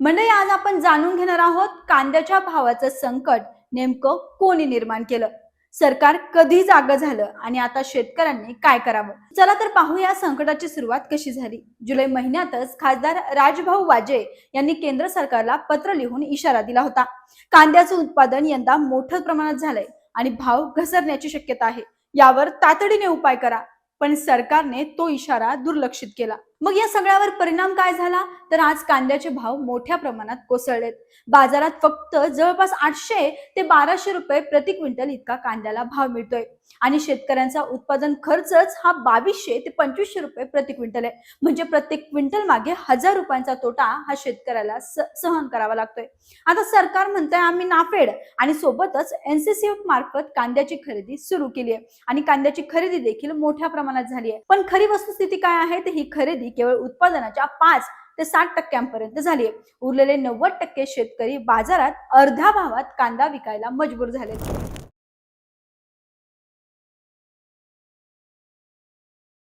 म्हणजे आज आपण जाणून घेणार आहोत कांद्याच्या भावाचं संकट नेमकं कोणी निर्माण केलं? सरकार कधी जागं झालं आणि आता शेतकऱ्यांनी काय करावं? चला तर पाहू या संकटाची सुरुवात कशी झाली. जुलै महिन्यातच खासदार राजभाऊ वाजे यांनी केंद्र सरकारला पत्र लिहून इशारा दिला होता. कांद्याचं उत्पादन यंदा मोठ्या प्रमाणात झालंय आणि भाव घसरण्याची शक्यता आहे. यावर तातडीने उपाय करा. पण सरकारने तो इशारा दुर्लक्षित केला. मग या सगळ्यावर परिणाम काय झाला? तर आज कांद्याचे भाव मोठ्या प्रमाणात कोसळलेत. बाजारात फक्त जवळपास आठशे ते बाराशे रुपये प्रति क्विंटल इतका कांद्याला भाव मिळतोय. आणि शेतकऱ्यांचा उत्पादन खर्चच हा बावीसशे ते पंचवीसशे रुपये प्रति क्विंटल आहे. म्हणजे प्रत्येक क्विंटल मागे हजार रुपयांचा तोटा हा शेतकऱ्याला स- सहन करावा लागतोय. आता सरकार म्हणतंय आम्ही नाफेड आणि सोबतच एनसीसीएफ मार्फत कांद्याची खरेदी सुरू केली आहे आणि कांद्याची खरेदी देखील मोठ्या प्रमाणात झाली आहे पण खरी वस्तुस्थिती काय आहे? तर ही खरेदी केवळ उत्पादनाच्या पाच ते साठ टक्क्यांपर्यंत झाली उरलेले नव्वद टक्के शेतकरी बाजारात अर्ध्या भावात कांदा विकायला मजबूर झाले